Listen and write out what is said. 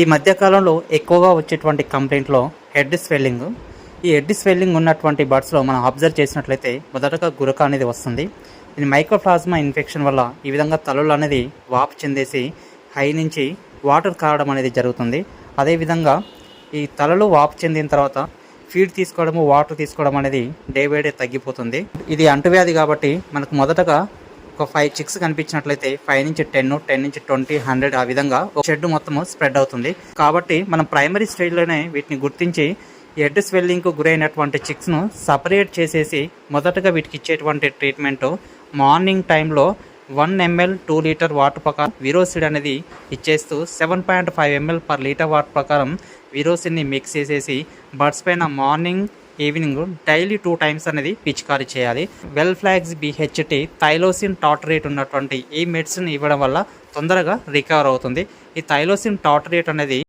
ఈ మధ్యకాలంలో ఎక్కువగా వచ్చేటువంటి కంప్లైంట్లో హెడ్ స్వెల్లింగ్. ఈ హెడ్ స్వెల్లింగ్ ఉన్నటువంటి బర్డ్స్లో మనం అబ్జర్వ్ చేసినట్లయితే మొదటగా గురక అనేది వస్తుంది. ఇది మైక్రోప్లాజ్మా ఇన్ఫెక్షన్ వల్ల ఈ విధంగా తలలు అనేది వాపు చెందేసి హై నుంచి వాటర్ కారడం అనేది జరుగుతుంది. అదేవిధంగా ఈ తలలు వాపు చెందిన తర్వాత ఫీడ్ తీసుకోవడము వాటర్ తీసుకోవడం అనేది డే బై డే తగ్గిపోతుంది. ఇది అంటువ్యాధి కాబట్టి మనకు మొదటగా ఒక ఫైవ్ చిక్స్ కనిపించినట్లయితే ఫైవ్ నుంచి టెన్ టెన్ నుంచి ట్వంటీ హండ్రెడ్ ఆ విధంగా ఒక షెడ్ మొత్తం స్ప్రెడ్ అవుతుంది. కాబట్టి మనం ప్రైమరీ స్టేజ్లోనే వీటిని గుర్తించి హెడ్ స్వెల్లింగ్కు గురైనటువంటి చిక్స్ను సపరేట్ చేసేసి మొదటగా వీటికి ఇచ్చేటువంటి ట్రీట్మెంట్ మార్నింగ్ టైంలో one ML two litre water ప్రకారం విరోసిడ్ అనేది ఇచ్చేస్తూ seven point five ML per litre water ప్రకారం విరోసిడ్ని మిక్స్ చేసేసి బర్డ్స్ పైన morning evening daily two times అనేది పిచికారీ చేయాలి. వెల్ ఫ్లాగ్స్ బిహెచ్టి థైలోసిన్ టాటరేట్ ఉన్నటువంటి ఈ మెడిసిన్ ఇవ్వడం వల్ల తొందరగా రికవర్ అవుతుంది. ఈ థైలోసిన్ టాటరేట్ అనేది